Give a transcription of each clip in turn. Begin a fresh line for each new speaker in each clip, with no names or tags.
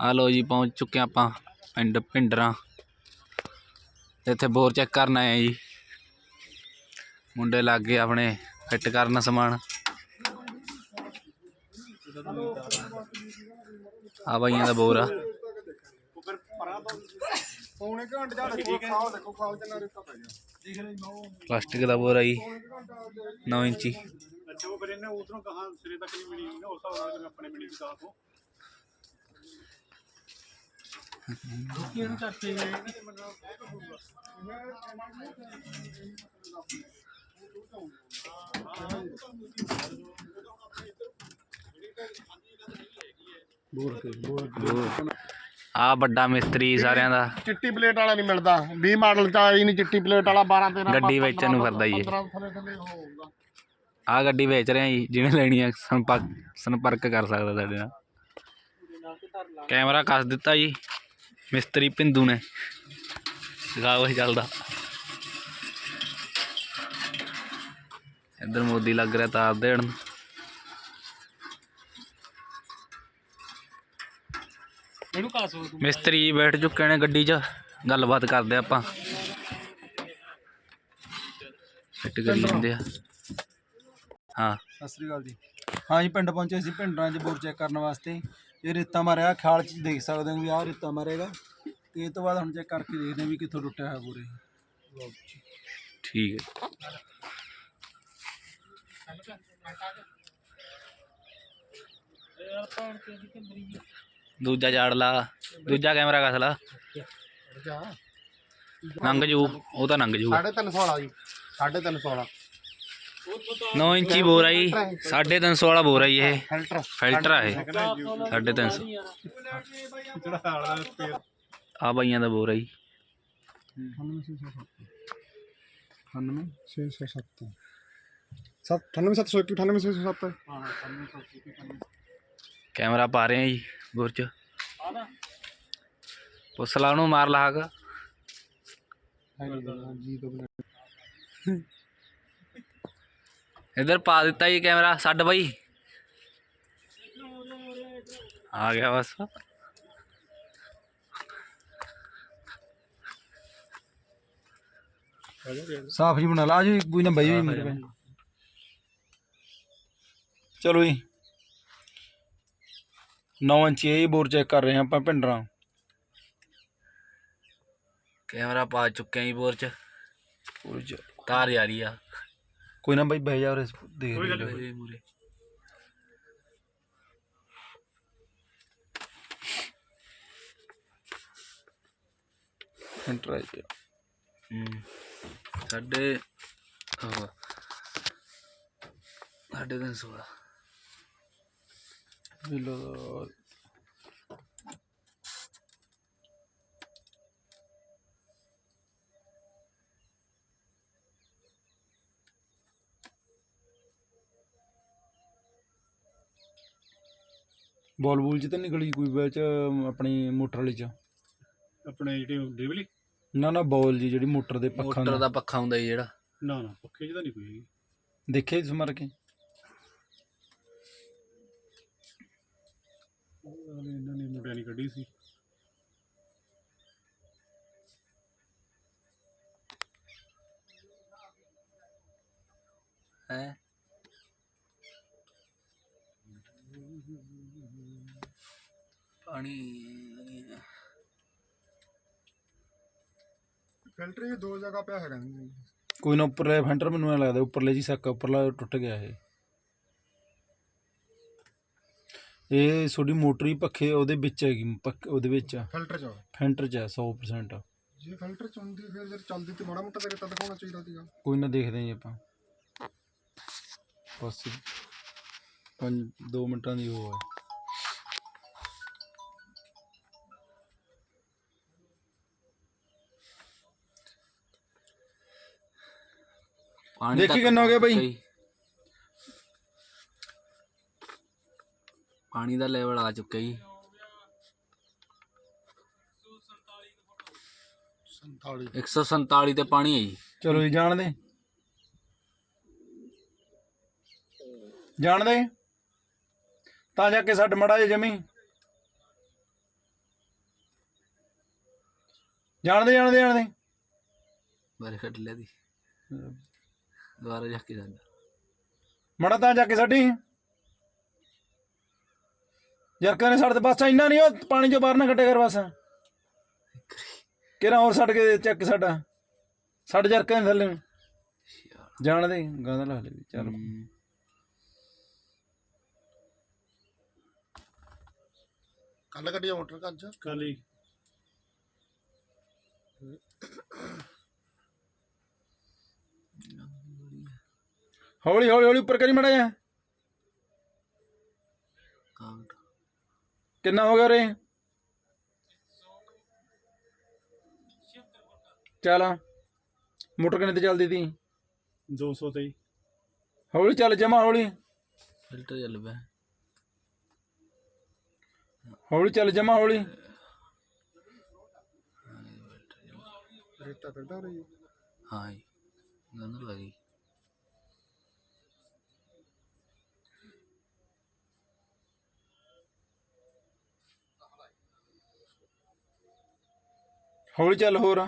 ਆ ਲੋ ਜੀ, ਪਹੁੰਚ ਚੁੱਕੇ ਆਪਾਂ ਪਿੰਡ ਭਿੰਡਰਾਂ ਇੱਥੇ ਬੋਰ ਚੈੱਕ ਕਰਨ ਆਏ ਆ ਜੀ। ਮੁੰਡੇ ਲੱਗ ਗਏ ਆਪਣੇ, ਫਿੱਟ ਕਰਨ ਸਮਾਨ। ਆ ਬਾਈਆਂ ਦਾ ਬੋਰ ਆ।
ਪੌਣੇ ਘੰਟੇ ਦਾ ਦੇਖੋ ਖਾਓ ਦੇਖੋ ਖਾਓ ਜਿੰਨਾ ਰੇਤਾ ਪੈ ਗਿਆ
ਪਲਾਸਟਿਕ ਦਾ ਬੋਰ ਆ ਜੀ 9 ਇੰਚੀ।
ਅੱਛਾ, ਉਹ ਫਿਰ ਇਹਨੇ ਉਧਰੋਂ ਕਹਾਂ ਸਿਰੇ ਤੱਕ ਨਹੀਂ ਮਿਲੀ ਨਾ ਉਸ ਹਿਸਾਬ ਨਾਲ ਆਪਣੇ ਮਿਲੀ ਵਿਕਾਸ ਤੋਂ
ਆ ਵੱਡਾ ਮਿਸਤਰੀ ਸਾਰਿਆਂ ਦਾ।
ਚਿੱਟੀ ਪਲੇਟ ਵਾਲਾ ਨਹੀਂ ਮਿਲਦਾ। 20 ਮਾਡਲ ਚ ਆਈ ਨਹੀਂ ਚਿੱਟੀ ਪਲੇਟ ਵਾਲਾ 12 13
ਗੱਡੀ ਵੇਚਣ ਨੂੰ ਫਿਰਦਾ ਜੀ ਇਹ। ਆ ਗੱਡੀ ਵੇਚ ਰਹੇ ਆ ਜੀ ਜਿਹਨੇ ਲੈਣੀ ਆ ਸੰਪਰਕ ਸੰਪਰਕ ਕਰ ਸਕਦਾ ਸਾਡੇ ਨਾਲ। ਕੈਮਰਾ ਕੱਸ ਦਿੱਤਾ ਜੀ। ਮਿਸਤਰੀ ਪਿੰਦੂ ਨੇ। ਦਿਖਾਓ ਇਹ ਚੱਲਦਾ। ਇੱਧਰ ਮੋਦੀ ਲੱਗ ਰਿਹਾ ਤਾਰ ਦੇਣ ਮਿਸਤਰੀ ਬੈਠ ਚੁੱਕੇ ਨੇ ਗੱਡੀ 'ਚ। ਗੱਲਬਾਤ ਕਰਦੇ ਆਪਾਂ। ਫਿੱਟ ਕਰੀ ਜਾਂਦੇ ਆ। ਹਾਂ।
ਸਤਿ ਸ੍ਰੀ ਅਕਾਲ ਜੀ। ਹਾਂ ਜੀ ਪਿੰਡ ਪਹੁੰਚੇ ਸੀ। ਪਿੰਡਾਂ 'ਚ ਬੋਰ ਚੈੱਕ ਕਰਨ ਵਾਸਤੇ। ਇਹ ਰੇਤਾ ਮਾਰਿਆ ਖਾਲ 'ਚ ਦੇਖ ਸਕਦੇ ਹੋ ਵੀ ਆਹ ਰੇਤਾ ਮਾਰੇਗਾ ਤੇ ਇਹ ਤੋਂ ਬਾਅਦ ਹੁਣ ਚੈੱਕ ਕਰਕੇ ਦੇਖਦੇ ਹਾਂ ਵੀ ਕਿੱਥੋਂ ਟੁੱਟਿਆ ਹੈ ਬੋਰੇ
ਠੀਕ ਹੈ। ਦੂਜਾ ਝਾੜ ਲਾ ਦੂਜਾ ਕੈਮਰਾ ਕਸ ਲਾ। ਨੰਗ ਜੂ ਉਹ ਤਾਂ ਨੰਗ ਜੂ।
350 ਵਾਲਾ ਜੀ 350 ਵਾਲਾ।
9 ਇੰਚੀ ਬੋਰ ਆ ਜੀ 350 ਵਾਲਾ ਬੋਰ ਆ ਜੀ ਇਹ।
ਫਿਲਟਰ।
ਫਿਲਟਰ ਆ ਇਹ। 350
ਜਿਹੜਾ ਹਾਲ ਦਾ
ਆ ਬਾਈਆਂ ਦਾ ਬੋਰ ਆ ਜੀ।
98 607 98701 98707
ਕੈਮਰਾ ਪਾ ਰਹੇ ਆ ਜੀ ਬੋਰ ਚ। ਪੁੱਛ ਲਾ ਉਹਨੂੰ, ਮਾਰ ਲਾ ਹੱਕ। ਇਧਰ ਪਾ ਦਿੱਤਾ ਜੀ ਕੈਮਰਾ, ਛੱਡ ਬਾਈ। ਆ ਗਿਆ ਬਸ।
ਸਾਫ਼ ਜੀ ਬਣਾ ਲਾ ਜੀ ਕੋਈ ਨਾ ਬਾਈ ਵੀ ਮੇਰੇ ਕੋਲ। ਚਲੋ ਜੀ। 9 ਇੰਚ ਇਹ ਬੋਰ ਚੈੱਕ ਕਰ ਰਹੇ ਹਾਂ ਆਪਾਂ ਪਿੰਡਰਾਂ
ਕੈਮਰਾ ਪਾ ਚੁੱਕੇ ਆ ਜੀ ਬੋਰ ਚ।
ਬੋਰ 'ਚ।
ਤਾਰ ਜਾ ਰਹੀ ਆ।
ਕੋਈ ਨਾ ਬਾਈ ਬਹਿ ਜਾ ਉਰੇ ਦੇਖ।
ਇਹ ਮੂਰੇ
ਜੀ।
ਹੂੰ। ਸਾਡੇ ਸਾਡੇ ਤਿੰਨ ਸੌ ਆ।
ਇਹ ਲਓ ਬੋਲ ਬੂਲ ਚ ਤਾਂ ਨਿਕਲੀ ਕੋਈ ਵਿੱਚ ਆਪਣੀ ਮੋਟਰ ਵਾਲੀ ਚ?
ਆਪਣੇ ਜਿਹੜੇ ਡੇਵਲੀ
ਨਾ ਨਾ ਬੋਲ ਜੀ ਜਿਹੜੀ ਮੋਟਰ ਦੇ ਪੱਖਾਂ
ਮੋਟਰ
ਦਾ
ਪੱਖਾ ਹੁੰਦਾ ਜੀ ਜਿਹੜਾ।
ਨਾ ਨਾ ਪੱਖੇ ਜਿਹਦਾ ਨਹੀਂ ਕੋਈ ਹੈਗੀ।
ਦੇਖਿਆ ਇਸ ਮਰ ਕੇ?
ਉਹ ਵਾਲੇ ਇਹਨਾਂ ਨੇ ਮੁੰਡਿਆਂ ਨੇ ਕੱਢੀ ਸੀ।
ਹੈ? ਪਾਣੀ
ਫਿਲਟਰ ਇਹ ਦੋ ਜਗ੍ਹਾ ਪਿਆ ਹੈਗਾ
ਕੋਈ ਨਾ ਉੱਪਰਲੇ ਫੈਂਟਰ ਮੈਨੂੰ ਐ ਲੱਗਦਾ ਉੱਪਰਲੇ ਜੀ ਸੱਕ ਉੱਪਰਲਾ ਟੁੱਟ ਗਿਆ ਇਹ। ਇਹ ਤੁਹਾਡੀ ਮੋਟਰ ਹੀ ਪੱਖੇ ਉਹਦੇ ਵਿੱਚ ਹੈਗੀ ਪੱਖ- ਉਹਦੇ ਵਿੱਚ ਆ।
ਫਿਲਟਰ ਚ
ਫੈਂਟਰ ਚ ਹੈ 100%
ਜੇ ਫਿਲਟਰ ਚ ਹੁੰਦੀ ਫਿਰ ਜਦ ਚੱਲਦੀ ਤੇ ਮਾੜਾ ਮੋਟਾ ਤੇਰੇ ਤਾਂ ਦਿਖਾਉਣਾ ਚਾਹੀਦਾ ਸੀਗਾ।
ਕੋਈ ਨਾ ਦੇਖਦੇ ਹਾਂ ਜੀ ਆਪਾਂ। ਬਸ ਪੰਜ 2 ਮਿੰਟਾਂ ਦੀ ਉਹ ਹੈ
ਪਾਣੀ
ਦੇਖੀ ਕਿੰਨਾ ਹੋ ਗਿਆ ਬਾਈ?
ਪਾਣੀ ਦਾ ਲੈਵਲ ਆ ਚੁੱਕਾ ਜੀ।
47
147 ਤੇ ਪਾਣੀ ਹੈ ਜੀ।
ਚਲੋ ਜੀ ਜਾਣ ਦੇ। ਜਾਣ ਦੇ। ਤਾਂ ਜਾ ਕੇ ਛੱਡ ਮੜਾ ਜੇ ਜਮੀ। ਜਾਣਦੇ ਜਾਣਦੇ ਜਾਣਦੇ
ਬਾਰੇ ਕੱਢ ਲਿਆ ਦੀ। ਦੁਬਾਰਾ ਜਾ ਕੇ ਜਾਂਦਾ
ਮੜਾ ਤਾਂ ਜਾ ਕੇ ਸਾਡੀ ਜਰਕਾਂ ਨੇ ਸਾਡੇ ਤੇ ਬਸ ਇੰਨਾ ਨਹੀਂ ਉਹ ਪਾਣੀ ਚੋਂ ਬਾਹਰ ਨਾ ਕੱਢਿਆ ਕਰ ਬਸ। ਕਿਹੜਾ ਹੋਰ ਛੱਡ ਕੇ ਚੱਕ ਸਾਡਾ? ਸਾਡੇ ਜਰਕਾਂ ਦੇ ਥੱਲੇ ਨੂੰ। ਜਾਣਦੇ ਗਾਣਾ ਲਾ ਲੈ ਚੱਲ।
ਕੱਲ ਕੱਢਿਆ ਮੋਟਰ ਕੱਜ
ਕਾਲੀ
ਹੌਲੀ ਹੌਲੀ ਹੌਲੀ ਉੱਪਰ ਕਰੀ ਮੜਾ ਜਾ ਕਿੰਨਾ ਹੋ ਗਿਆ ਰੇ ਚੱਲ ਮੋਟਰ ਕਿੰਨੇ ਤੇ ਚੱਲਦੀ ਤੀ?
200 ਤੇ।
ਹੌਲੀ ਚੱਲ ਜਮਾ ਹੌਲੀ।
ਫਿਲਟਰ ਚੱਲ ਪਿਆ।
ਹੌਲੀ ਚੱਲ ਜਮਾ ਹੌਲੀ।
ਰੇਤਾ ਫਿਰਦਾ ਰਹੀ
ਹਾਂ ਗੰਦ ਲੱਗੀ
ਹੌਲੀ ਚੱਲ ਹੋਰ।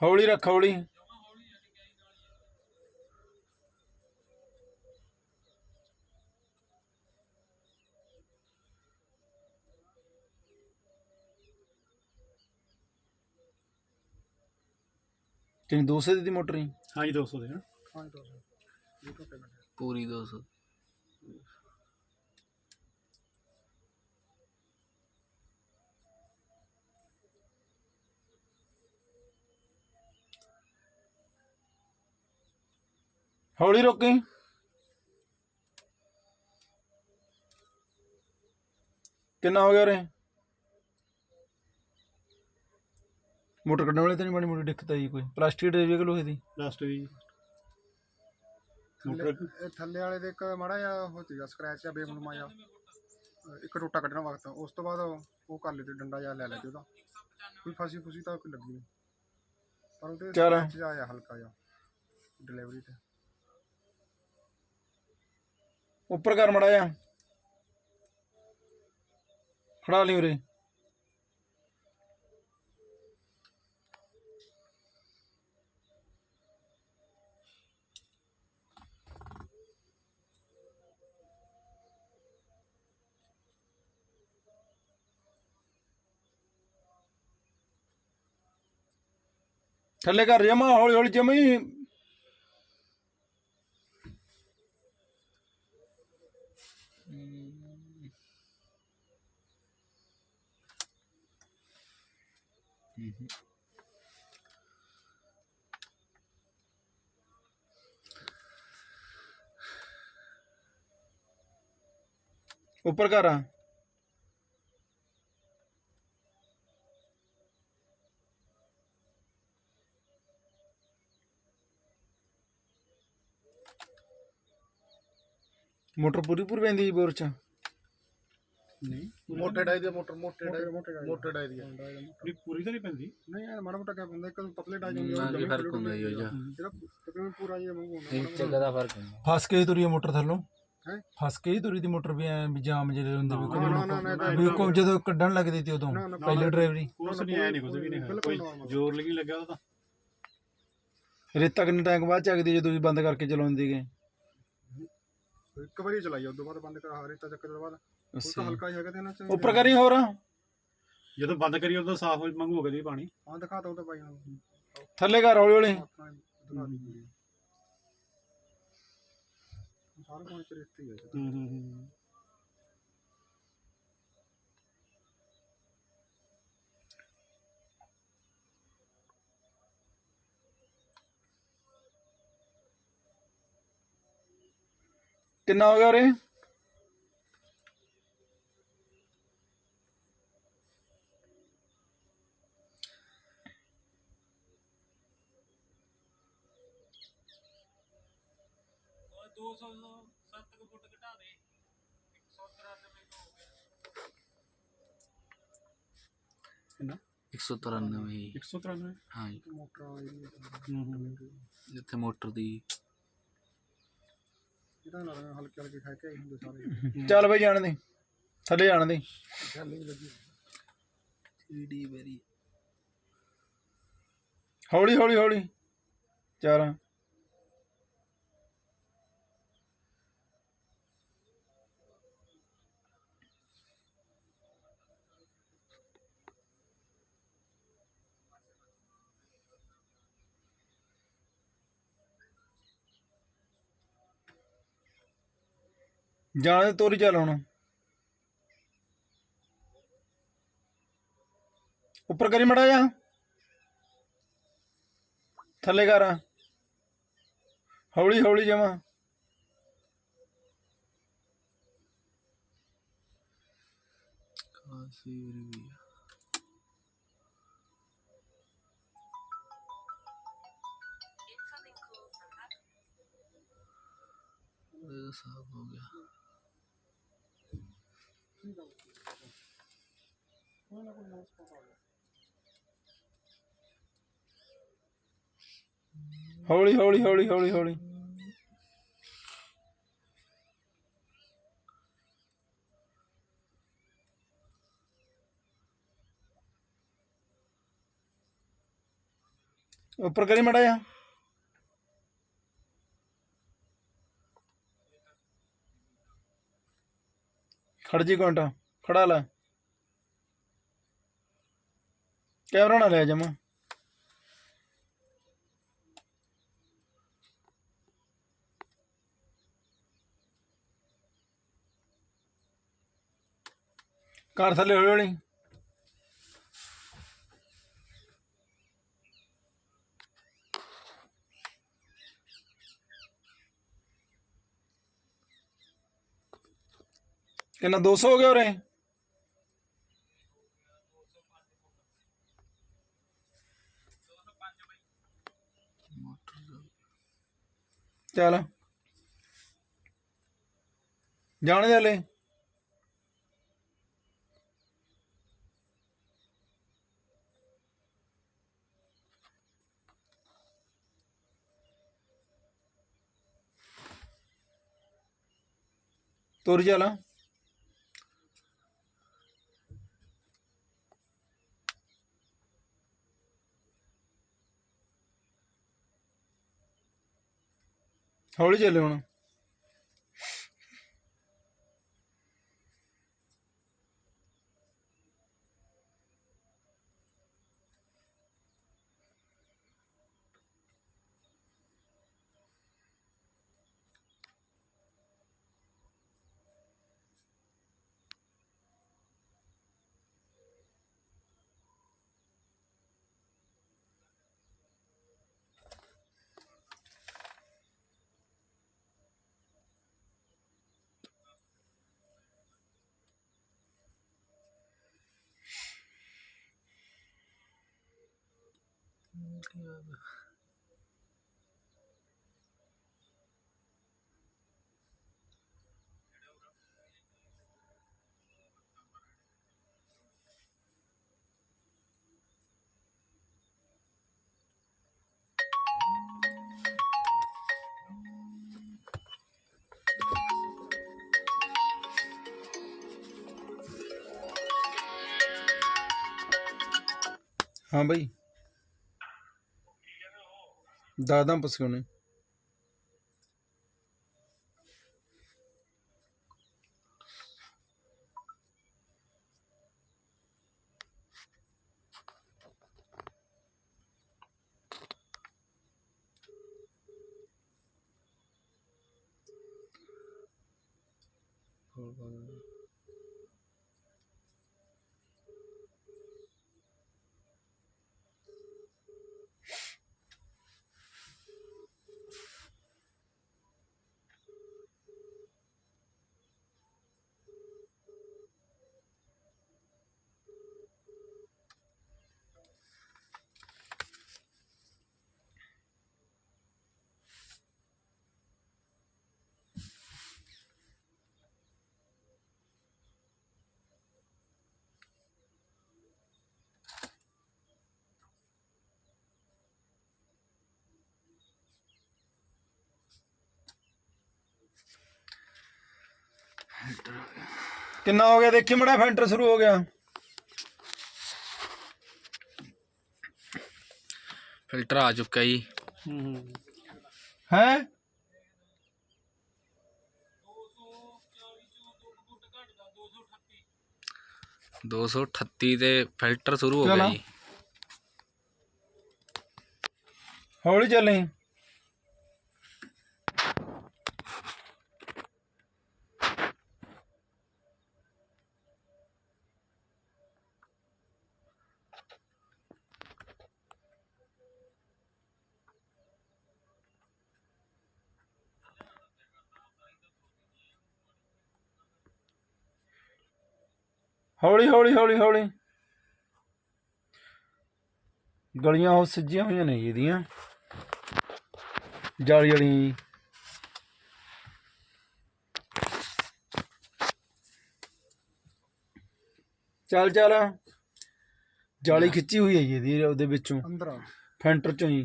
ਹੌਲੀ ਰੱਖ ਹੌਲੀ। ਕਿੰਨੀ 200 ਦੀ ਮੋਟਰ ਹੀ?
ਹਾਂ ਜੀ 200 ਦੇ ਹਾਂ।
ਹਾਂ ਤਾਂ ਇਹ ਤੋਂ ਪੇਮੈਂਟ
ਪੂਰੀ 200
ਹੌਲੀ ਰੋਕੀ। ਕਿੰਨਾ ਹੋ ਗਿਆ ਰੇ ਮੋਟਰ ਕੱਢਣ ਵਾਲੇ ਤਾਂ ਨਹੀਂ ਮਾੜੀ ਮੋਟੀ ਦਿੱਕਤ ਆਈ ਕੋਈ। ਪਲਾਸਟਿਕ ਦੇ ਵੀ ਕਿ ਲੋਹੇ ਦੀ।
ਲਾਸਟ ਵੀ ਮੋਟਰ
ਇਹ ਥੱਲੇ ਵਾਲੇ ਦੇ ਇੱਕ ਮਾੜਾ ਜਿਹਾ ਹੋ ਸੀਗਾ ਸਕ੍ਰੈਚ ਜਾਂ ਬੇਮਨੁਮਾ ਜਿਹਾ। ਅਹ ਇੱਕ ਟੋਟਾ ਕੱਢਣ ਵਕਤ। ਉਸ ਤੋਂ ਬਾਅਦ ਉਹ ਕਰ ਲਿਆ ਡੰਡਾ ਜਿਹਾ ਲੈ ਲਿਆ ਤੇ ਉਹਦਾ। ਕੋਈ ਫਸੀ ਫੁਸੀ ਤਾਂ ਕੋਈ ਲੱਗੀ ਨਹੀਂ। ਪਰ ਉਹਦੇ
ਚੱਲ।
ਜਿਹਾ ਆਇਆ ਹਲਕਾ ਜਿਹਾ। ਡਿਲੀਵਰੀ ਤੇ।
ਉੱਪਰ ਕਰ ਮੜਾ ਜਾ ਖੜਾ ਲਈ ਉਰੇ। ਥੱਲੇ ਕਰ ਜਮਾ ਹੌਲੀ ਹੌਲੀ ਜਮੀ ਉੱਪਰ ਘਰ ਆ। ਮੋਟਰ ਪੂਰੀ ਪੂਰੀ ਪੈਂਦੀ ਜੀ ਬੋਰ ਚ।
ਨਹੀਂ।
ਮੋਟੇ ਡਾਈ ਦੀ ਮੋਟਰ ਮੋਟੇ ਡਾਈ ਮੋਟੇ ਡਾਈ ਦੀ
ਪੂਰੀ ਪੂਰੀ ਤਾਂ ਨਹੀਂ ਪੈਂਦੀ?
ਨਹੀਂ ਇਹ ਮਾੜਾ ਮੋਟਾ ਕਿਆ ਹੁੰਦਾ ਇੱਕ ਪਤਲੇ ਡਾਈ
ਫ਼ਰਕ ਹੁੰਦਾ ਜੀ ਉਹ ਜਿਹਾ।
ਜਿਹੜਾ ਤਕਰੀਬਨ ਪੂਰਾ ਜਿਹਾ ਮੂੰਹ ਹੁੰਦਾ
ਇੱਕ ਜਗ੍ਹਾ ਦਾ ਫ਼ਰਕ ਹੁੰਦਾ।
ਫਸ ਕੇ ਹੀ ਤੁਰੀ ਮੋਟਰ ਥੱਲੋਂ
ਹੈਂ?
ਫਸ ਕੇ ਹੀ ਤੁਰੀ ਦੀ ਮੋਟਰ ਵੀ ਐ ਵੀ ਜਾਮ ਜਿਹੜੇ ਹੁੰਦੇ ਵੀ ਕੋਈ ਵੀ ਕੋਈ ਜਦੋਂ ਕੱਢਣ ਲੱਗਦੀ ਤੀ ਉਦੋਂ ਪਹਿਲੇ ਡਰਾਈਵਰੀ
ਉਸ ਨਹੀਂ ਆਇਆ ਨਹੀਂ ਕੁਝ ਵੀ ਨਹੀਂ ਕੋਈ। ਜ਼ੋਰ ਨਹੀਂ ਲੱਗਿਆ ਉਹਦਾ ਤਾਂ।
ਰੇਤਾ ਕਿੰਨੇ ਟਾਈਮ ਬਾਅਦ ਚੱਕਦੀ ਜਦੋਂ ਤੁਸੀਂ ਬੰਦ ਕਰਕੇ ਚਲਾਉਂਦੇ ਗਏ
ਇੱਕ ਵਾਰੀ ਚਲਾਈ ਉਸ ਤੋਂ ਬਾਅਦ ਬੰਦ ਕਰਾ ਰੇਤਾ ਚੱਕਰ ਤੋਂ ਬਾਅਦ। ਉਹ ਤਾਂ ਹਲਕਾ ਜਿਹਾ ਹੈਗਾ ਤੇ ਇਹਨਾਂ ਚ
ਉੱਪਰ ਕਰੀ ਹੋਰ।
ਜਦੋਂ ਬੰਦ ਕਰੀ ਉਦੋਂ ਸਾਫ਼ ਹੋ ਮੰਗੂ ਕਦੀ ਪਾਣੀ।
ਹਾਂ ਦਿਖਾ ਤਾ ਉਹ ਤਾਂ ਬਾਈ ਨੂੰ।
ਥੱਲੇ ਕਰ ਹੌਲੀ ਹੌਲੀ।
ਆਪਣਾ ਦਿਖਾ ਸਾਰਾ ਹੀ ਹੈ ਜੀ।
ਹੂੰ ਹੂੰ ਹੂੰ।
ਕਿੰਨਾ ਹੋ ਗਿਆ ਉਰੇ?
ਕਿੰਨਾ?
193 ਜੀ
193
ਹਾਂ
ਮੋਟਰਾਂ ਵਾਲੀ ਵੀ
ਹੂੰ। ਹੂੰ
ਜਿੱਥੇ ਮੋਟਰ ਦੀ
ਇਹ ਤਾਂ ਲੱਗਦਾ ਹਲਕੇ ਹਲਕੇ ਖਾ ਕੇ ਆਏ ਹੁੰਦੇ ਸਾਰੇ।
ਚੱਲ ਬਈ ਜਾਣ ਦੇ। ਥੱਲੇ ਜਾਣ ਦੇ। ਈਡੀ ਵੈਰੀ। ਹੌਲੀ ਹੌਲੀ ਹੌਲੀ। ਚੱਲ ਜਾਣ ਦੇ ਤੋਰੀ ਚੱਲ ਹੁਣ। ਉੱਪਰ ਕਰੀ ਮੜਾ ਜਾ। ਥੱਲੇ ਕਰ। ਹੌਲੀ ਹੌਲੀ ਜਮਾ।
ਕਾਸੀ ਵੀ ਇਹ ਸਾਫ਼ ਹੋ ਗਿਆ।
ਹੌਲੀ ਹੌਲੀ ਹੌਲੀ ਹੌਲੀ ਹੌਲੀ ਉੱਪਰ ਕਰੀ ਮੜਾ ਜਾ ਖੜ ਜੀ ਘੰਟਾ ਖੜਾ ਲੈ। ਕੈਮਰਾ ਨਾ ਲੈ ਜਮਾ। ਕਰ ਥੱਲੇ ਹੌਲੀ ਹੌਲੀ ਕਿੰਨਾ 200 ਹੋ ਗਿਆ ਉਰੇ? ਚੱਲ। ਜਾਣ ਦੇ ਹਲੇ? ਤੁਰ ਚੱਲ। ਹੌਲੀ ਚੱਲੇ ਹੁਣ। ਹਾਂ ਬਈ। Dağdan basıyor onu. ਕਿੰਨਾ ਹੋ ਗਿਆ? ਦੇਖੀ ਮੜਾ ਫੈਂਟਰ ਸ਼ੁਰੂ ਹੋ ਗਿਆ।
ਫਿਲਟਰ ਆ ਚੁੱਕਾ ਜੀ।
ਹੈ?
ਦੋ ਸੌ ਅਠੱਤੀ ਤੇ ਫਿਲਟਰ ਸ਼ੁਰੂ ਹੋ ਗਿਆ
ਚਲੋ।
ਜੀ।
ਹੌਲੀ ਚੱਲੀ। ਹੌਲੀ ਹੌਲੀ ਹੌਲੀ ਹੌਲੀ। ਗਲੀਆਂ ਉਹ ਸੱਜੀਆਂ ਹੋਈਆਂ ਨੇ ਜੀ ਇਹਦੀਆਂ। ਜਾਲੀ ਵਾਲੀਆਂ ਜੀ ਚੱਲ ਚੱਲ। ਜਾਲੀ ਖਿੱਚੀ ਹੋਈ ਹੈ ਜੀ ਇਹਦੀ ਉਹਦੇ ਵਿੱਚੋਂ।
ਅੰਦਰ ਆ।
ਫੈਂਟਰ ਚੋਂ ਹੀ।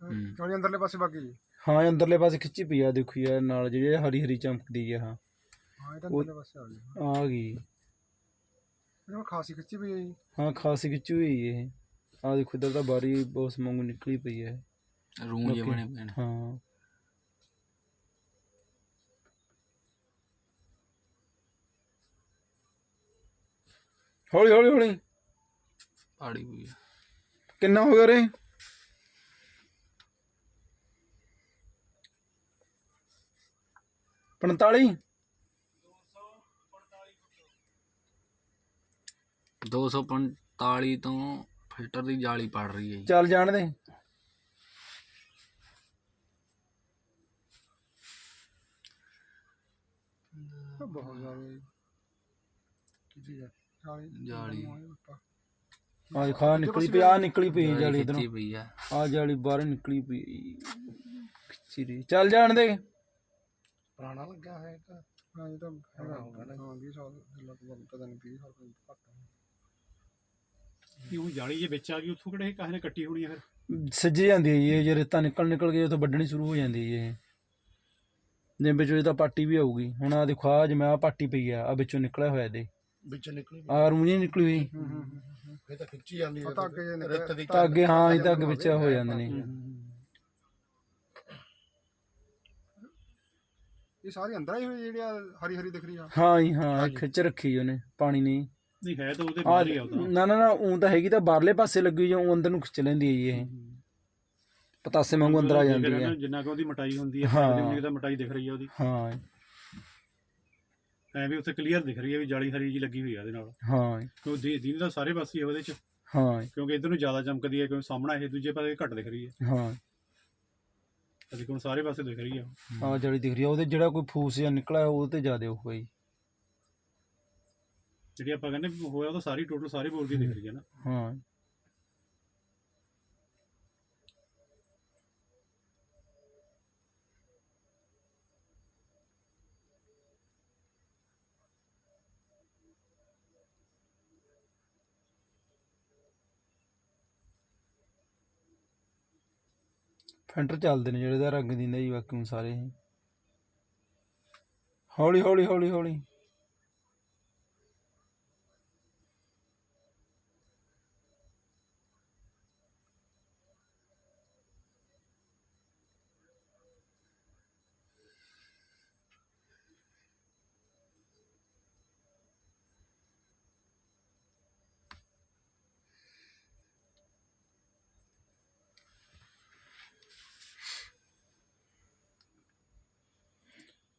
ਕਿਉਂ ਅੰਦਰਲੇ ਪਾਸੇ ਬਾਕੀ ਜੀ
ਹਾਂ ਇਹ ਅੰਦਰਲੇ ਪਾਸੇ ਖਿੱਚੀ ਪਈ ਆ ਦੇਖੋ ਯਾਰ ਨਾਲ ਜਿਹੜੀ ਹਰੀ ਹਰੀ ਚਮਕਦੀ ਆ ਹਾਂ।
ਹਾਂ ਇਹ ਤਾਂ ਅੰਦਰਲੇ ਪਾਸੇ ਆ ਗਈ।
ਆ ਗਈ।
ਇਹਨੂੰ ਖਾਸੀ ਖਿੱਚੀ ਪਈ ਹੈ ਜੀ।
ਹਾਂ ਖਾਸੀ ਖਿੱਚੀ ਹੋਈ ਹੈ ਇਹ। ਆ ਦੇਖੋ ਇਧਰ ਤਾਂ ਬਾਰੀ ਬਹੁਤ ਵਾਂਗੂ ਨਿਕਲੀ ਪਈ ਹੈ।
ਰੂਮ ਜੇ. ਬਣੇ ਪਏ ਨੇ।
ਹਾਂ। ਹੌਲੀ ਹੌਲੀ ਹੌਲੀ।
ਪਾੜੀ ਹੋਈ ਆ
ਕਿੰਨਾ ਹੋ ਗਿਆ ਰੇ? ਪੰਤਾਲੀ?
245 ਤੋਂ ਫਿਲਟਰ ਦੀ ਜਾਲੀ ਪੜ ਰਹੀ ਹੈ ਜੀ।
ਚੱਲ ਜਾਣ ਦੇ।
ਬਹੁਤ ਜ਼ਿਆਦਾ ਜੀ ਜਾਲੀ।
ਜਾਲੀ।
ਆ ਖਾ ਨਿਕਲੀ ਪਈ ਆ ਨਿਕਲੀ ਪਈ
ਜਾਲੀ
ਇਧਰੋਂ।
ਖਿੱਚੀ ਪਈ ਆ।
ਆ ਜਾਲੀ ਬਾਹਰ ਨਿਕਲੀ ਪਈ ਖਿੱਚੀ ਰਹੀ ਚੱਲ ਜਾਣ ਦੇ।
ਪੁਰਾਣਾ ਲੱਗਾ ਹੈ ਤਾਂ ਹਾਂ ਇਹ ਤਾਂ ਹੈਗਾ। ਹਾਂ 20 ਸਾਲ ਪਤਾ ਨਹੀਂ 20 ਸਾਲ ਤੋਂ ਘੱਟ ਹੈ
ਕਿ ਉਹ ਜਾਲੀ ਜੇ ਵਿੱਚ ਆ ਗਈ ਉੱਥੋਂ ਕਿਹੜੇ ਕਾਹੇ ਨੇ ਕੱਟੀ ਹੋਣੀ ਆ ਫਿਰ?
ਸੱਜੇ ਜਾਂਦੀ ਹੈ ਜੀ ਇਹ ਜੇ ਰੇਤਾ ਨਿਕਲ ਨਿਕਲ ਕੇ ਉਥੋਂ ਵੱਢਣੀ ਸ਼ੁਰੂ ਹੋ ਜਾਂਦੀ ਹੈ ਇਹ। ਜੇ ਵਿੱਚੋਂ ਇਹ ਤਾਂ ਪਾਟੀ ਵੀ ਆਊਗੀ। ਹੁਣ ਆ ਦੇਖੋ ਆ ਜਿਵੇਂ ਆ ਪਾਟੀ ਪਈ ਆ ਆ ਵਿੱਚੋਂ ਨਿਕਲਿਆ ਹੋਇਆ ਇਹਦੇ।
ਵਿੱਚ ਨਿਕਲੀ
ਆ ਰੂਣੀ ਨਿਕਲੀ ਹੋਈ।
ਇਹ ਤਾਂ ਖਿੱਚੀ ਜਾਂਦੀ ਹੈ ਤਾਂ ਅੱਗੇ ਜੇ ਰਿੱਤ ਦੀ
ਤਾਂ ਅੱਗੇ ਹਾਂ ਇਹ ਤਾਂ ਅੱਗੇ ਵਿੱਚ ਹੋ। ਜਾਂਦੇ ਨੇ।
ਇਹ ਸਾਰੀ ਅੰਦਰ ਹੀ ਹੋਈ ਜਿਹੜੀ ਆ ਹਰੀ ਹਰੀ ਦਿਖ ਰਹੀ ਆ?
ਹਾਂ ਜੀ ਹਾਂ ਇਹ ਖਿੱਚ ਰੱਖੀ ਉਹਨੇ ਪਾਣੀ ਨੇ।
ਨਹੀਂ ਹੈ ਤਾਂ ਉਹਦੇ
ਆ
ਬਾਹਰ ਹੀ ਆ ਉਹਦਾ
ਨਾ ਨਾ ਨਾ ਉਹ ਤਾਂ ਹੈਗੀ ਤਾਂ ਬਾਹਰਲੇ ਪਾਸੇ ਲੱਗੀ ਹੋਈ ਉਹ ਅੰਦਰ ਨੂੰ ਖਿੱਚ ਲੈਂਦੀ ਹੈ ਜੀ ਇਹ। ਪਤਾਸੇ ਵਾਂਗੂ ਅੰਦਰ ਆ ਜਾਂਦੀ ਹੈ
ਜਿੰਨਾ ਕਿ ਉਹਦੀ ਮਟਾਈ ਹੁੰਦੀ ਹੈ
ਹਾਂ।
ਉਹਦੀ ਤਾਂ ਮਟਾਈ ਦਿਖ ਰਹੀ ਹੈ ਉਹਦੀ।
ਹਾਂ।
ਐ ਵੀ ਉੱਥੇ ਕਲੀਅਰ ਦਿਖ ਰਹੀ ਹੈ ਵੀ ਜਾਲੀ ਹਰੀ ਜੀ ਲੱਗੀ ਹੋਈ ਆ ਉਹਦੇ ਨਾਲ।
ਹਾਂ।
ਕਿਉਂ ਦੀ ਦੀਨ ਦਾ ਸਾਰੇ ਪਾਸੇ ਹੀ ਉਹਦੇ ਚ।
ਹਾਂ।
ਕਿਉਂਕਿ ਇਧਰ ਨੂੰ ਜ਼ਿਆਦਾ ਚਮਕਦੀ ਹੈ ਕਿਉਂਕਿ ਸਾਹਮਣਾ ਇਹ ਦੂਜੇ ਪਾਸੇ ਘੱਟ ਦਿਖ ਰਹੀ ਹੈ
ਹਾਂ।
ਅਸੀਂ ਕੋਲ ਸਾਰੇ ਪਾਸੇ ਦਿਖ ਰਹੀ ਆ।
ਆ ਜਿਹੜੀ ਦਿਖ ਰਹੀ ਆ ਉਹਦੇ ਜਿਹੜਾ ਕੋਈ ਫੂਸ ਜਿਹਾ ਨਿਕਲਿਆ ਉਹ ਤੇ ਜ਼ਿਆਦਾ ਹੋਊਗਾ ਜੀ।
ਜਿਹੜੀ ਆਪਾਂ ਕਹਿੰਦੇ ਵੀ ਹੋਇਆ ਉਹ ਤਾਂ ਸਾਰੀ ਟੋਟਲ ਸਾਰੀ ਬੋਲ ਦੀ ਦਿਖ ਰਹੀ ਹੈ। ਨਾ
ਹਾਂ ਫਿਲਟਰ ਚੱਲਦੇ ਨੇ ਜਿਹੜੇ ਦਾ ਰੰਗ ਦਿੰਦਾ ਜੀ ਬਾਕੀ ਸਾਰੇ। ਇਹ ਹੌਲੀ ਹੌਲੀ ਹੌਲੀ ਹੌਲੀ।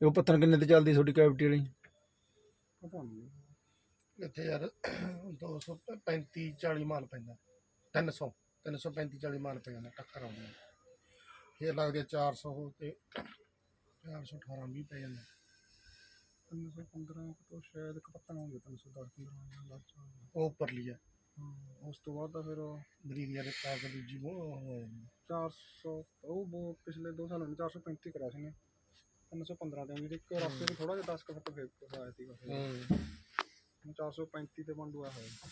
ਇਹ ਉਹ ਪੱਤਨ ਕਿੰਨੇ ਤੇ ਚੱਲਦੀ ਤੁਹਾਡੀ ਕੈਵਿਟੀ ਵਾਲੀ?
ਪਤਾ ਨਹੀਂ।
ਇੱਥੇ ਯਾਰ 235 40 ਮਾਲ ਪੈਂਦਾ। 300 335 40 ਮਾਲ ਪੈ ਜਾਂਦਾ ਟੱਕਰ ਆਉਂਦੀ ਹੈ। ਫਿਰ ਲੱਗਦੇ 400 ਤੇ 418 ਵੀ ਪੈ ਜਾਂਦਾ।
315 ਤੋਂ ਸ਼ਾਇਦ ਇੱਕ ਪੱਤਾ ਨਾ ਹੋਵੇ 310 15 ਲੱਗ
ਉਹ ਉੱਪਰਲੀ ਆ
ਉਸ ਤੋਂ ਬਾਅਦ ਤਾਂ ਫਿਰ ਉਹ
ਪਾ ਕੇ ਦੂਜੀ ਉਹ ਹੋ ਜਾਂਦੀ
400 ਉਹ ਉਹ ਪਿਛਲੇ 2 ਸਾਲਾਂ ਵਿੱਚ 435 ਕਰਿਆ ਸੀ ਨੇ 315 ਤੇ ਵੀ ਇੱਕ ਰਸਤੇ ਤੇ ਥੋੜਾ ਜਿਹਾ 10 ਕੁ ਫੁੱਟ ਫੇਰ ਆਇਆ ਸੀਗਾ।
ਹੂੰ।
ਹੁਣ 435 ਤੇ ਬੰਦੂਆ ਹੋਇਆ।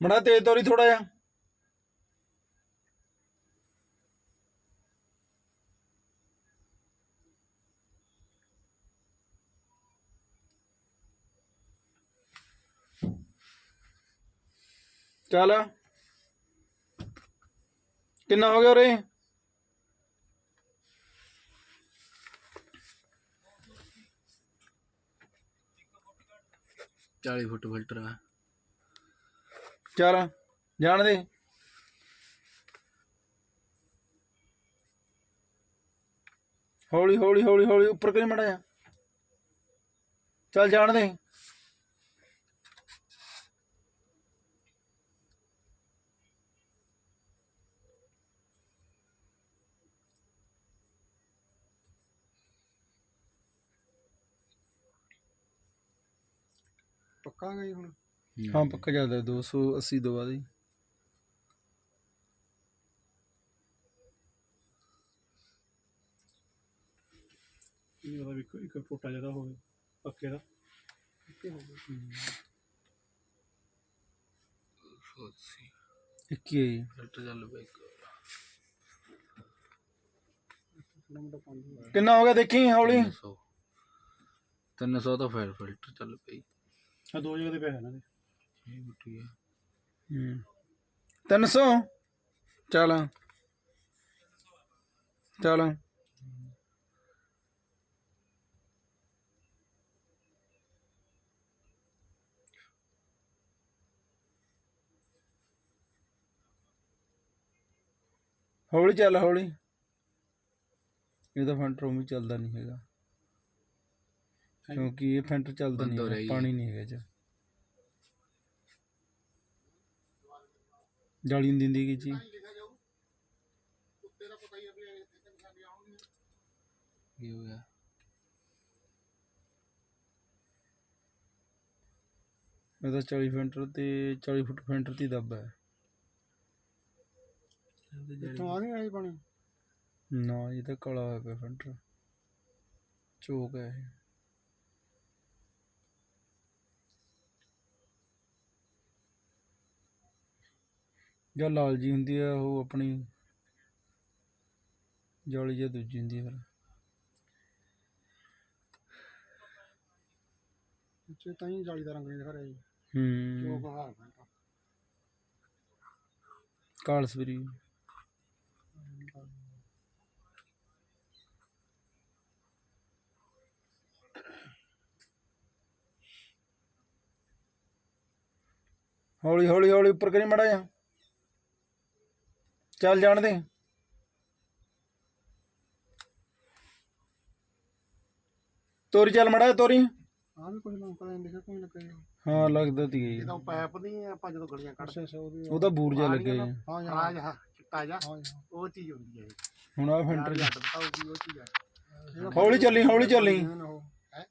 ਮੜਾ ਤੇਜ਼ ਤੋਰੀ ਥੋੜਾ ਜਿਹਾ। ਚੱਲ। ਕਿੰਨਾ ਹੋ ਗਿਆ ਉਰੇ?
40 ਫੁੱਟ ਫਿਲਟਰ ਆ।
ਚੱਲ, ਜਾਣ ਦੇ। ਹੌਲੀ ਹੌਲੀ ਹੌਲੀ ਹੌਲੀ ਉੱਪਰ ਕਰੀ ਮੜਾ ਜਾ ਚੱਲ, ਜਾਣ ਦੇ।
ਪੱਕਾ ਗਈ ਹੁਣ?
ਹਾਂ ਪੱਕਾ ਚੱਲਦਾ 280 ਤੋਂ ਬਾਅਦ ਹੀ।
ਇਹ ਉਹਦਾ ਵੀ ਇੱਕ ਇੱਕ ਟੋਟਾ ਜਿਹਾ ਹੋਵੇ ਪੱਕੇ ਦਾ।
ਇੱਕੀ ਹੈ ਜੀ।
ਫਿਲਟਰ ਚੱਲ ਪਿਆ ਇੱਕ
ਕਿੰਨਾ ਹੋ ਗਿਆ ਦੇਖੀ ਹੌਲੀ?
300 300 ਤਾਂ ਫਿਰ ਫਿਲਟਰ ਚੱਲ ਪਈ।
ਆ ਦੋ ਜਗ੍ਹਾ ਤੇ ਪਿਆ ਇਹਨਾਂ ਦੇ।
ਹੂੰ 300 ਚੱਲ। ਚੱਲ। ਹੌਲੀ ਚੱਲ ਹੌਲੀ। ਇਹਦਾ ਫੰਟਰ ਉਵੇਂ ਚੱਲਦਾ ਨਹੀਂ ਹੈਗਾ। ਕਿਉਂਕਿ ਇਹ ਫੰਟਰ ਚੱਲਦਾ ਨਹੀਂ। ਪਾਣੀ ਨਹੀਂ ਹੈਗਾ ਇਹ ਜਾਲੀ ਨਹੀਂ ਦਿੰਦੀ ਕੀ ਚੀਜ਼
ਕੀ ਹੋ ਗਿਆ?
ਇਹਦਾ 40 ਫੈਂਟਰ ਤੇ 40 ਫੁੱਟ ਫੈਂਟਰ ਦੀ ਦੱਬ ਹੈ।
ਇੱਥੋਂ ਆ ਨਹੀਂ ਆਈ ਪਾਣੀ
ਨਾ ਇਹ ਤਾਂ ਕਾਲਾ ਹੋਇਆ ਪਿਆ ਫੈਂਟਰ। ਚੋਕ ਹੈ ਇਹ। ਜਾਂ ਲਾਲ ਜੀ ਹੁੰਦੀ ਹੈ ਉਹ ਆਪਣੀ ਜਾਲੀ ਜਾਂ ਦੂਜੀ ਹੁੰਦੀ ਹੈ ਫਿਰ।
ਉੱਚੇ ਤਾਂ ਹੀ ਜਾਲੀ ਦਾ ਰੰਗ ਨਹੀਂ ਦਿਖਾ ਰਿਹਾ ਜੀ।
ਹੂੰ।
ਘੰਟਾ
ਕਾਲਸਵਰੀ ਹੌਲੀ ਹੌਲੀ ਹੌਲੀ ਉੱਪਰ ਕਰੀ ਮੜਾ ਜਾ ਚੱਲ ਜਾਣ ਦੇ। ਤੋਰੀ ਚੱਲ ਮੜਾ ਤੋਰੀ।
ਆ ਵੀ ਕੁਝ ਲੋਕਾਂ ਨੇ ਦੇਖਿਆ ਕੋਈ ਲੱਗਾ ਜੀ
ਹਾਂ ਲੱਗਦਾ ਤੀ
ਇਹਦਾ ਪਾਈਪ ਨਹੀਂ ਆਪਾਂ ਜਦੋਂ ਗਲੀਆਂ ਕੱਢਦੇ
ਅੱਛਾ ਅੱਛਾ ਉਹਦੀ
ਉਹਦਾ ਬੂਰ ਜਾ ਲੱਗਿਆ ਜੀ
ਹਾਂ ਜੀ ਹਾਂ।
ਆ ਜਾ ਚਿੱਟਾ ਜਾ। ਉਹ ਚੀਜ਼ ਹੁੰਦੀ ਹੈ।
ਹੁਣ ਆ ਫੈਂਟਰ
ਯਾਰ ਬਤਾਉਗੀ ਉਹ ਚੀਜ਼ ਹੈ।
ਇਹਦਾ
ਹੌਲੀ ਚੱਲੀ ਹੌਲੀ ਚੱਲੀ।
ਹੈ?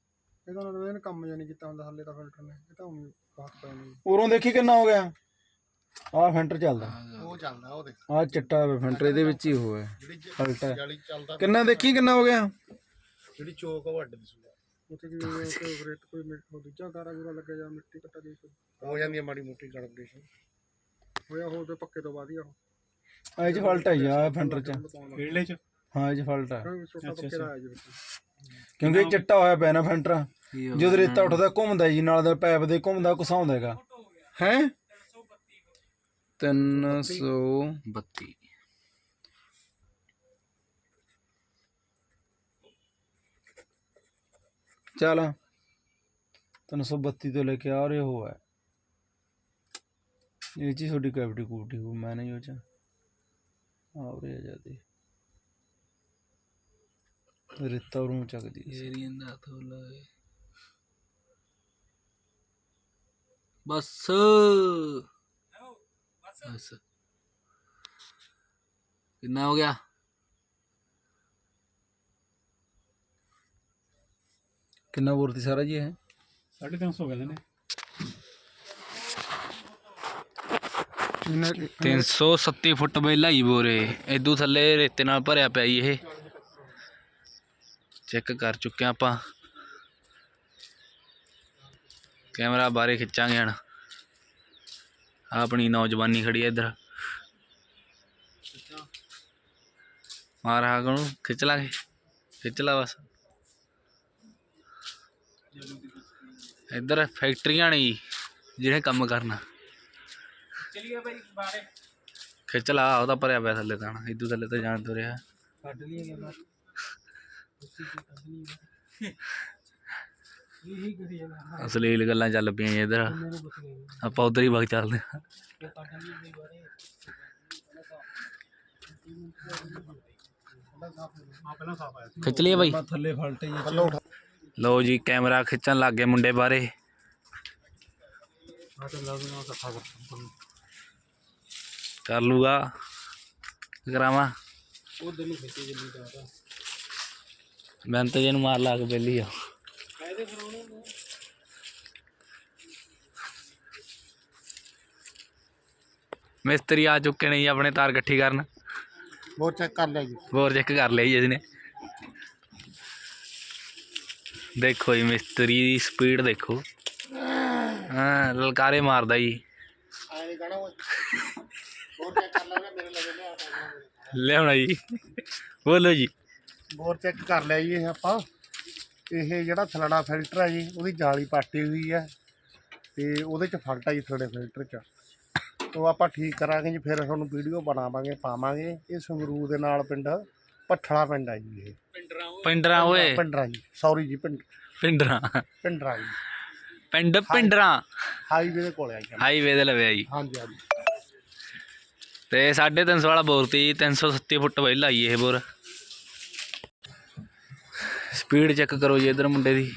ਇਹਦਾ ਇਹਨੇ ਕੰਮ ਜਿਹਾ ਨਹੀਂ ਕੀਤਾ ਹੁੰਦਾ ਹੱਲੇ ਤਾਂ ਫਿਲਟਰ ਨੇ। ਇਹ ਤਾਂ ਬਾਤ ਪੈ ਨਹੀਂ
ਉਰੋਂ ਦੇਖੀ ਕਿੰਨਾ ਹੋ ਗਿਆ। ਆ ਫੈਂਟਰ ਚੱਲਦਾ।
ਉਹ ਚੱਲਦਾ ਉਹਦੇ
ਆ ਚਿੱਟਾ ਵਾ ਫੈਂਟਰ ਇਹਦੇ ਵਿੱਚ ਹੀ ਉਹ ਹੈ
ਜਿਹੜੀ ਜ-
ਪਲਟਾ
ਜਾਲੀ ਚੱਲਦਾ
ਕਿੰਨਾ ਦੇਖੀ ਕਿੰਨਾ ਹੋ ਗਿਆ?
ਜਿਹੜੀ ਚੋਕ ਉਹ ਵੱਡ
ਉੱਥੇ ਕੀ ਉੱਥੇ ਰੇਟ ਕੋਈ ਮਿੱਟ ਉਹ ਦੂਜਾ ਗਾਰਾ ਗੂਰਾ ਲੱਗਿਆ ਜਾਂ ਮਿੱਟੀ ਕੱਟਾ ਦੀ ਕੋਈ।
ਹੋ ਜਾਂਦੀ ਹੈ ਮਾੜੀ ਮੋਟੀ ਗੜਬੜੇਸ਼ਨ
ਹੋਇਆ ਹੋ ਤੇ ਪੱਕੇ ਤੋਂ ਬਾਅਦ ਹੀ ਉਹ।
ਆ ਇਹ ਚ ਫਲਟ ਹੈ ਯਾ ਫੈਂਟਰ ਚ।
ਖੇਡਲੇ ਚ?
ਹਾਂ ਇਹ ਚ ਫਲਟ ਹੈ
ਛੋਟਾ ਪੱਕੇ ਦਾ ਆਇਆ ਜੀ ਵਿੱਚ।
ਕਿਉਂਕਿ ਇਹ ਚਿੱਟਾ ਹੋਇਆ ਪਿਆ ਨਾ ਫੈਂਟਰ ਜਦੋਂ ਰੇਤਾ ਉੱਠਦਾ ਘੁੰਮਦਾ ਜੀ ਨਾਲ ਦਾ ਪੈਪ ਦੇ ਘੁੰਮਦਾ ਘੁਸਾਉਂਦਾ ਹੈਗਾ। ਹੈ? 300
32
ਚੱਲ 332 ਤੋਂ ਲੈ ਕੇ ਆ ਰਹੇ ਹੋ ਹੈ ਇਹ ਜੀ ਤੁਹਾਡੀ ਕੈਵਿਟੀ ਕੂਟੀ ਹੋ ਮੈਂ ਨਹੀਂ ਉਹ ਚ ਆ ਉਰੇ ਆ ਜਾਂਦੀ ਰੇਤਾ ਉਰੋਂ ਚੱਕਦੀ ਸੀ।
ਏਰੀਅਨ ਦਾ ਥੋਲਾ ਬਸ ਬਸ। ਕਿੰਨਾ ਹੋ ਗਿਆ?
ਕਿੰਨਾ ਬੋਰਤੀ ਸਾਰਾ ਜੀ ਇਹ?
350 ਕਹਿੰਦੇ ਨੇ।
ਇਹਨੇ
337 ਫੁੱਟ ਬੇਲਾ ਹੀ ਬੋਰੇ। ਇਦੋਂ ਥੱਲੇ ਰੇਤੇ ਨਾਲ ਭਰਿਆ ਪਿਆ ਜੀ ਇਹ। ਚੈੱਕ ਕਰ ਚੁੱਕੇ ਹਾਂ ਆਪਾਂ। ਕੈਮਰਾ ਬਾਰੇ ਖਿੱਚਾਂਗੇ ਹਣ। ਆਪਣੀ ਨੌਜਵਾਨੀ ਖੜੀ ਹੈ ਇੱਧਰ। ਮਾਰ ਹਾਕ ਨੂੰ ਖਿੱਚ ਲਾਂਗੇ ਖਿੱਚ ਲਾ ਬਸ। ਇੱਧਰ ਫੈਕਟਰੀਆਂ ਨੇ ਜੀ ਜਿਹੜੇ ਕੰਮ ਕਰਨਾ।
ਚਲਿਏ ਬਾਈ ਬਾਰੇ
ਖਿੱਚ ਲਾ ਉਹਦਾ ਭਰਿਆ ਪਿਆ ਥੱਲੇ ਤਾਂ। ਇਦੋਂ ਥੱਲੇ ਜਾਣ ਤੋਂ ਰਿਹਾ।
ਕੱਢ ਲਈਏ
ਅਸਲੀਲ ਗੱਲਾਂ ਚੱਲ ਪਈਆਂ ਇਧਰ। ਆਪਾਂ ਉਧਰ ਹੀ ਵਗ ਚੱਲਦੇ ਹਾਂ। ਖਿੱਚ ਲਈਏ ਬਾਈ।
ਥੱਲੇ ਫਲਟੇ
ਲਓ ਜੀ, ਕੈਮਰਾ ਖਿੱਚਣ ਲੱਗ ਗਏ ਮੁੰਡੇ ਬਾਰੇ
ਆ ਤੇ ਲਾ ਕਰ
ਲੂਗਾ। ਕਰਾਵਾਂ?
ਉਧਰ ਨੂੰ ਖਿੱਚੇ ਜਿੰਨੀ ਦਾ
ਬੈਂਤ ਜੇ ਨੂੰ ਮਾਰ ਲਾ ਕੇ ਬੇਲੀ ਆ।
ਕਾਇਦੇ ਫਿਰ ਉਹਨੂੰ
ਮਿਸਤਰੀ ਆ ਚੁੱਕੇ ਨੇ ਜੀ ਆਪਣੇ ਤਾਰ ਇਕੱਠੀ ਕਰਨ।
ਬਹੁਤ ਚੈੱਕ ਕਰ ਲਿਆ ਜੀ।
ਬੋਰ ਚੈੱਕ ਕਰ ਲਿਆ ਜੀ ਇਸਨੇ ਦੇਖੋ ਜੀ ਮਿਸਤਰੀ ਦੀ ਸਪੀਡ ਦੇਖੋ। ਹਾਂ ਲਲਕਾਰੇ ਮਾਰਦਾ ਜੀ।
ਆਏ ਨਹੀਂ ਕਹਣਾ ਬਹੁਤ ਚੈੱਕ ਕਰ ਲਿਆ ਮੇਰੇ ਲਗੇ ਲਿਆ
ਲਿਆਉਣਾ ਜੀ। ਬੋਲੋ ਜੀ।
ਬੋਰ ਚੈੱਕ ਕਰ ਲਿਆ ਜੀ ਆਪਾਂ। ਇਹ ਜਿਹੜਾ ਥਲੜਾ ਫਿਲਟਰ ਹੈ ਜੀ ਉਹਦੀ ਜਾਲੀ ਪਾਟੀ ਹੋਈ ਹੈ ਤੇ ਉਹਦੇ ਚ ਫਲਟ ਹੈ ਜੀ ਥਲੜੇ ਫਿਲਟਰ ਚ। ਉਹ ਆਪਾਂ ਠੀਕ ਕਰਾਂਗੇ ਜੀ ਫਿਰ ਤੁਹਾਨੂੰ ਵੀਡੀਓ ਬਣਾਵਾਂਗੇ ਪਾਵਾਂਗੇ। ਇਹ ਸੰਗਰੂਰ ਦੇ ਨਾਲ ਪਿੰਡ ਪੱਠਲਾ ਪਿੰਡ ਹੈ ਜੀ ਇਹ।
ਪਿੰਡਰਾ ਓਏ।
ਪਿੰਡਰਾ ਜੀ ਸੌਰੀ ਜੀ ਪਿੰਡ
ਪਿੰਡਰਾ।
ਪਿੰਡਰਾ ਜੀ।
ਪਿੰਡ ਪਿੰਡਰਾ।
ਹਾਈਵੇ ਦੇ ਕੋਲ ਆ ਜੀ।
ਹਾਈਵੇ ਦੇ ਲਵੇ ਆ ਜੀ।
ਹਾਂਜੀ ਹਾਂਜੀ।
ਤੇ 350 ਵਾਲਾ ਬੋਰ ਤੀ 337 ਫੁੱਟ ਪਹਿਲਾਂ ਆਈ ਇਹ ਬੋਰ। ਸਪੀਡ ਚੈੱਕ ਕਰੋ ਜੀ ਇਧਰ ਮੁੰਡੇ ਦੀ।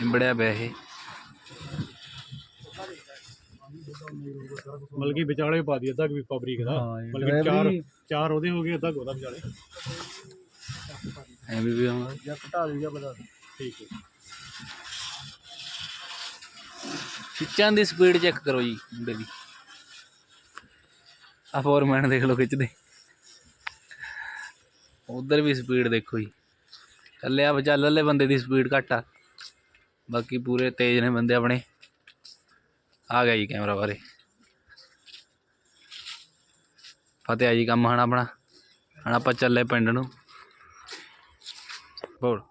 ਇੰਬੜਿਆ ਪਿਆ ਇਹ।
ਮਤਲਬ ਕਿ ਵਿਚਾਲੇ ਪਾ ਦੀ ਅੱਧਾ ਵੀ ਫਾਬਰਿਕ ਦਾ। ਮਤਲਬ ਕਿ ਚਾਰ ਚਾਰ ਉਹਦੇ ਹੋ ਗਏ ਅੱਧਾ ਉਹਦਾ ਵਿਚਾਲੇ।
ਐਵੇਂ ਵੀ ਆਉਂਦਾ
ਜਾਂ ਘਟਾ ਲਈ ਜਾਂ ਵਧਾ
ਠੀਕ ਹੈ।
ਖਿੱਚਾਂ ਦੀ ਸਪੀਡ ਚੈੱਕ ਕਰੋ ਜੀ ਮੁੰਡੇ ਦੀ। ਆ ਫੋਰਮੈਨ ਦੇਖ ਲਓ ਖਿੱਚਦੇ। ਉਧਰ ਵੀ ਸਪੀਡ ਦੇਖੋ ਜੀ। ਕੱਲੇ ਆ ਵਿਚਾਲੇ ਵਾਲੇ ਬੰਦੇ ਦੀ ਸਪੀਡ ਘੱਟ ਆ। ਬਾਕੀ ਪੂਰੇ ਤੇਜ਼ ਨੇ ਬੰਦੇ ਆਪਣੇ। ਆ ਗਿਆ ਜੀ ਕੈਮਰਾ ਬਾਰੇ। ਫਤਿਹ ਆ ਜੀ ਕੰਮ ਹਣ ਆਪਣਾ। ਹਣ ਆਪਾਂ ਚੱਲੇ ਪਿੰਡ ਨੂੰ। ਬੋਲ।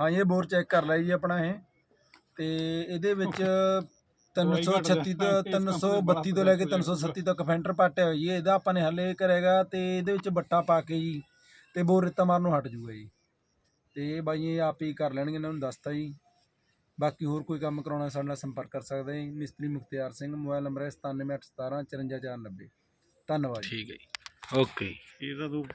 ਹਾਂ ਇਹ ਬੋਰ ਚੈੱਕ ਕਰ ਲਿਆ ਜੀ ਆਪਣਾ ਇਹ। ਤੇ ਇਹਦੇ ਵਿੱਚ 336 ਤੋਂ 332 ਤੋਂ ਲੈ ਕੇ 337 ਤੱਕ ਫੈਂਟਰ ਪਾਟਿਆ ਹੋਈ ਹੈ ਇਹਦਾ ਆਪਾਂ ਨੇ ਹੱਲੇ ਕਰੇਗਾ ਤੇ ਇਹਦੇ ਵਿੱਚ ਬੱਟਾ ਪਾ ਕੇ ਜੀ। ਤੇ ਬੋਰ ਰੇਤਾ ਮਾਰਨ ਨੂੰ ਹਟ ਜੂਗਾ ਜੀ। ਤੇ ਇਹ ਬਾਈ ਇਹ ਆਪ ਹੀ ਕਰ ਲੈਣਗੇ ਇਹਨਾਂ ਨੂੰ ਦੱਸਤਾ ਜੀ। ਬਾਕੀ ਹੋਰ ਕੋਈ ਕੰਮ ਕਰਾਉਣਾ ਸਾਡੇ ਨਾਲ ਸੰਪਰਕ ਕਰ ਸਕਦੇ ਜੀ। ਮਿਸਤਰੀ ਮੁਖਤਿਆਰ ਸਿੰਘ ਮੋਬਾਈਲ ਨੰਬਰ ਹੈ 978117 54490 ਧੰਨਵਾਦ ਜੀ।
ਠੀਕ ਹੈ ਜੀ। ਓਕੇ
ਇਹਦਾ ਤੂੰ